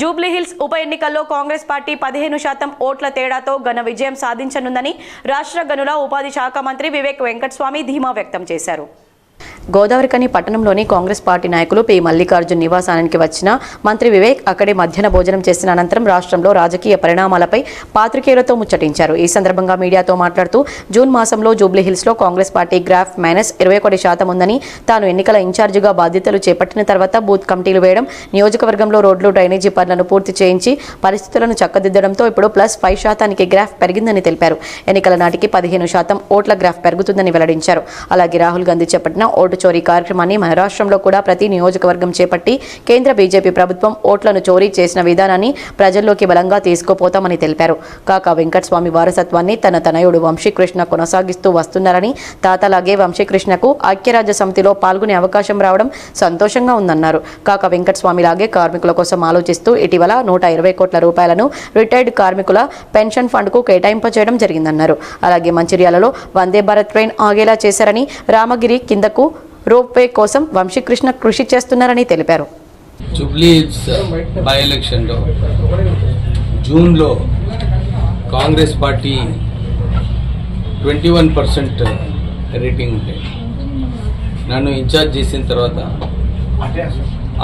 జూబ్లీహిల్స్ ఉప ఎన్నికల్లో కాంగ్రెస్ పార్టీ పదిహేను శాతం ఓట్ల తేడాతో ఘన విజయం సాధించనుందని రాష్ట్ర గనుల ఉపాధి శాఖ మంత్రి వివేక్ వెంకటస్వామి ధీమా వ్యక్తం చేశారు. గోదావరికని పట్టణంలోని కాంగ్రెస్ పార్టీ నాయకులు పి. మల్లికార్జున్ నివాసానికి వచ్చిన మంత్రి వివేక్ అక్కడే మధ్యాహ్న భోజనం చేసిన అనంతరం రాష్ట్రంలో రాజకీయ పరిణామాలపై పాత్రికేయులతో ముచ్చటించారు. ఈ సందర్భంగా మీడియాతో మాట్లాడుతూ జూన్ మాసంలో జూబ్లీహిల్స్లో కాంగ్రెస్ పార్టీ గ్రాఫ్ మైనస్ ఇరవై ఒకటి శాతం ఉందని తాను ఎన్నికల ఇన్ఛార్జిగా బాధ్యతలు చేపట్టిన తర్వాత బూత్ కమిటీలు వేయడం నియోజకవర్గంలో రోడ్లు డ్రైనేజీ పనులను పూర్తి చేయించి పరిస్థితులను చక్కదిద్దడంతో ఇప్పుడు ప్లస్ ఫైవ్ శాతానికి గ్రాఫ్ పెరిగిందని తెలిపారు. ఎన్నికల నాటికి పదిహేను శాతం ఓట్ల గ్రాఫ్ పెరుగుతుందని వెల్లడించారు. అలాగే రాహుల్ గాంధీ చేపట్టిన ఓటు చోరీ కార్యక్రమాన్ని మన రాష్ట్రంలో కూడా ప్రతి నియోజకవర్గం చేపట్టి కేంద్ర బీజేపీ ప్రభుత్వం ఓట్లను చోరీ చేసిన విధానాన్ని ప్రజల్లోకి బలంగా తీసుకుపోతామని తెలిపారు. కాకా వెంకటస్వామి వారసత్వాన్ని తన తనయుడు వంశీకృష్ణ కొనసాగిస్తూ వస్తున్నారని తాతలాగే వంశీకృష్ణకు ఐక్యరాజ్య సమితిలో పాల్గొనే అవకాశం రావడం సంతోషంగా ఉందన్నారు. కాకా వెంకటస్వామి లాగే కార్మికుల కోసం ఆలోచిస్తూ ఇటీవల నూట ఇరవై కోట్ల రూపాయలను రిటైర్డ్ కార్మికుల పెన్షన్ ఫండ్కు కేటాయింపచేయడం జరిగిందన్నారు. అలాగే మంచిర్యాలలో వందే భారత్ ట్రైన్ ఆగేలా చేశారని రామగిరి కిందకు రోప్వే కోసం వంశీకృష్ణ కృషి చేస్తున్నారని తెలిపారు. జూబ్లీ బై ఎలక్షన్లో జూన్లో Congress party twenty one percent rating ఉండే. నన్ను ఇన్ఛార్జ్ చేసిన తర్వాత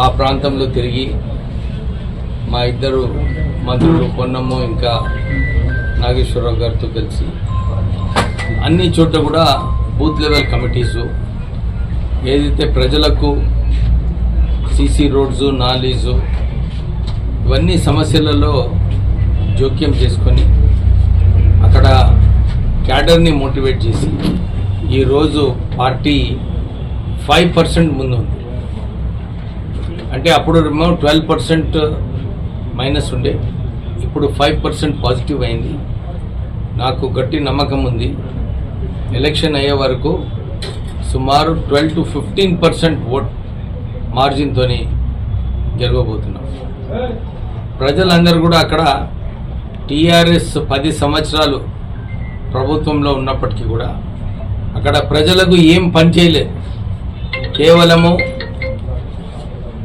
ఆ ప్రాంతంలో తిరిగి మా ఇద్దరు మంత్రులు పొన్నమ్మ ఇంకా నాగేశ్వరరావు గారితో కలిసి అన్ని చోట్ల కూడా బూత్ లెవెల్ కమిటీసు ఏదైతే ప్రజలకు సీసీ రోడ్స్ నాలీజు ఇవన్నీ సమస్యలలో జోక్యం చేసుకొని అక్కడ క్యాడర్ని మోటివేట్ చేసి ఈరోజు పార్టీ ఫైవ్ పర్సెంట్ ముందు ఉంది. అంటే అప్పుడు మేము ట్వెల్వ్ పర్సెంట్ మైనస్ ఉండే ఇప్పుడు ఫైవ్ పర్సెంట్ పాజిటివ్ అయింది. నాకు గట్టి నమ్మకం ఉంది. ఎలక్షన్ అయ్యే వరకు సుమారు twelve to fifteen percent vote మార్జిన్తో గెలవబోతున్నాం. ప్రజలందరూ కూడా అక్కడ టీఆర్ఎస్ పది సంవత్సరాలు ప్రభుత్వంలో ఉన్నప్పటికీ కూడా అక్కడ ప్రజలకు ఏం పని చేయలేదు. కేవలము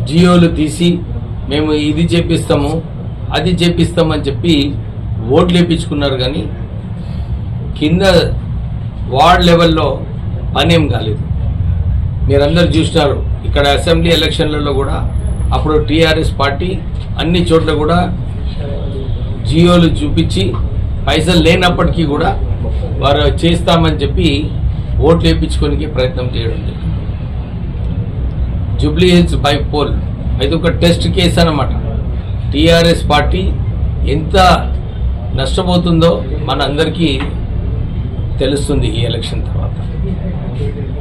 జియోలు తీసి మేము ఇది చేపిస్తాము అది చేపిస్తామని చెప్పి ఓట్లు వేయించుకున్నారు కానీ కింద వార్డ్ లెవెల్లో పనేం కాలేదు. మీరందరూ చూసినారు. ఇక్కడ అసెంబ్లీ ఎలక్షన్లలో కూడా అప్పుడు టీఆర్ఎస్ పార్టీ అన్ని చోట్ల కూడా జియోలు చూపించి పైసలు లేనప్పటికీ కూడా వారు చేస్తామని చెప్పి ఓట్లు వేయించుకోనికి ప్రయత్నం చేయడం జరిగింది. జూబ్లీ హిల్స్ బై పోల్ ఇది ఒక టెస్ట్ కేసు అనమాట టీఆర్ఎస్ పార్టీ ఎంత నష్టపోతుందో మన అందరికీ తెలుస్తుంది ఈ ఎలక్షన్ తర్వాత.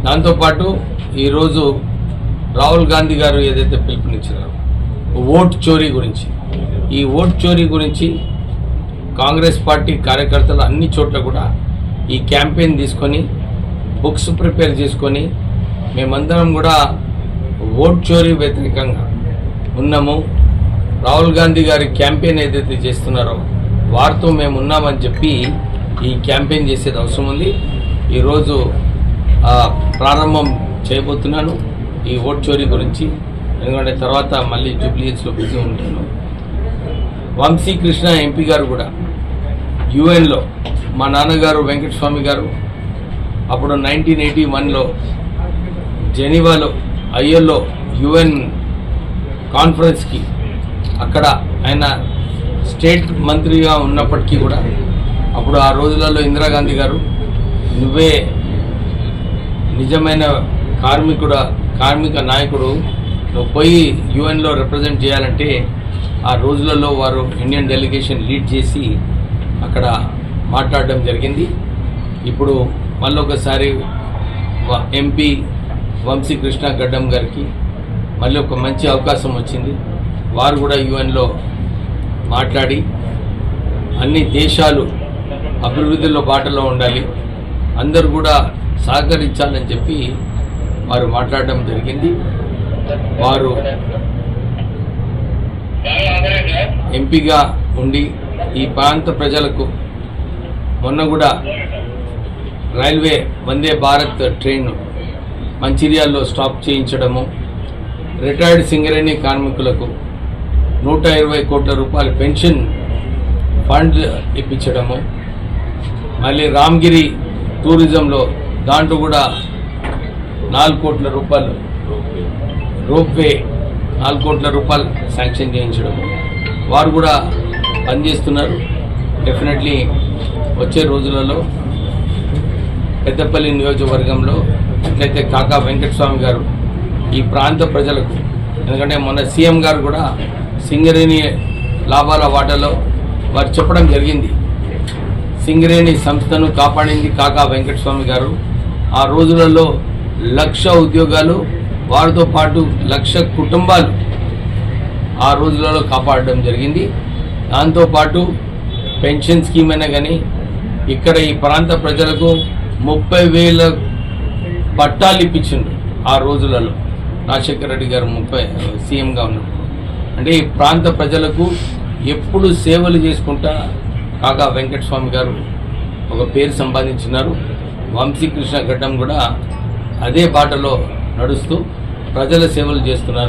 దాంతోపాటు ఈరోజు రాహుల్ గాంధీ గారు ఏదైతే పిలుపునిచ్చినారో ఓట్ చోరీ గురించి. ఈ ఓట్ చోరీ గురించి కాంగ్రెస్ పార్టీ కార్యకర్తలు అన్ని చోట్ల కూడా ఈ క్యాంపెయిన్ తీసుకొని బుక్స్ ప్రిపేర్ చేసుకొని మేమందరం కూడా ఓట్ చోరీ వ్యతిరేకంగా ఉన్నాము. రాహుల్ గాంధీ గారి క్యాంపెయిన్ ఏదైతే చేస్తున్నారో వారితో మేము ఉన్నామని చెప్పి ఈ క్యాంపెయిన్ చేసేది అవసరం ఉంది. ఈరోజు ప్రారంభం చేయబోతున్నాను. ఈ ఓట్ చోరీ గురించి ఎందుకంటే తర్వాత మళ్ళీ జూబ్లీహిల్స్లో బిజీ ఉంటాను. వంశీకృష్ణ ఎంపీ గారు కూడా యుఎన్లో మా నాన్నగారు వెంకటస్వామి గారు అప్పుడు నైన్టీన్ ఎయిటీ వన్లో జెనీవాలో ఐఎల్లో యుఎన్ కాన్ఫరెన్స్కి అక్కడ ఆయన స్టేట్ మంత్రిగా ఉన్నప్పటికీ కూడా అప్పుడు ఆ రోజులలో ఇందిరాగాంధీ గారు నువ్వే నిజమైన కార్మికుడ కార్మిక నాయకుడు నువ్వు పోయి యుఎన్లో రిప్రజెంట్ చేయాలంటే ఆ రోజులలో వారు ఇండియన్ డెలిగేషన్ లీడ్ చేసి అక్కడ మాట్లాడడం జరిగింది. ఇప్పుడు మళ్ళొకసారి వ- ఎంపీ వంశీకృష్ణ గడ్డం గారికి మళ్ళీ ఒక మంచి అవకాశం వచ్చింది. వారు కూడా యుఎన్లో మాట్లాడి అన్ని దేశాలు అభివృద్ధిలో బాటలో ఉండాలి. అందరూ కూడా సహకరించాలని చెప్పి వారు మాట్లాడడం జరిగింది. వారు ఎంపీగా ఉండి ఈ ప్రాంత ప్రజలకు మొన్న కూడా రైల్వే వందే భారత్ ట్రైన్ మంచిర్యాల్లో స్టాప్ చేయించడము రిటైర్డ్ సింగరేణి కార్మికులకు నూట ఇరవై కోట్ల రూపాయల పెన్షన్ ఫండ్ ఇప్పించడము మళ్ళీ రామ్గిరి టూరిజంలో దాంట్లో కూడా నాలుగు కోట్ల రూపాయలు రోప్వే నాలుగు కోట్ల రూపాయలు శాంక్షన్ చేయించడం. వారు కూడా పనిచేస్తున్నారు. డెఫినెట్లీ వచ్చే రోజులలో పెద్దపల్లి నియోజకవర్గంలో ఎట్లయితే కాకా వెంకటస్వామి గారు ఈ ప్రాంత ప్రజలకు ఎందుకంటే మొన్న సీఎం గారు కూడా సింగరేణి లాభాల వాటాలో వారు చెప్పడం జరిగింది. సింగరేణి సంస్థను కాపాడింది కాకా వెంకటస్వామి గారు. ఆ రోజులలో లక్ష ఉద్యోగాలు వారితో పాటు లక్ష కుటుంబాలు ఆ రోజులలో కాపాడడం జరిగింది. దాంతోపాటు పెన్షన్ స్కీమ్ అయినా కానీ ఇక్కడ ఈ ప్రాంత ప్రజలకు ముప్పై వేల పట్టాలు ఇప్పించిండ్రు ఆ రోజులలో. రాజశేఖర రెడ్డి గారు ముప్పై సీఎంగా ఉన్నప్పుడు. అంటే ఈ ప్రాంత ప్రజలకు ఎప్పుడు సేవలు చేసుకుంటా కాకా వెంకటస్వామి గారు ఒక పేరు సంపాదించినారు. వంశీకృష్ణ గడ్డం కూడా అదే బాటలో నడుస్తూ ప్రజల సేవలు చేస్తున్నారు.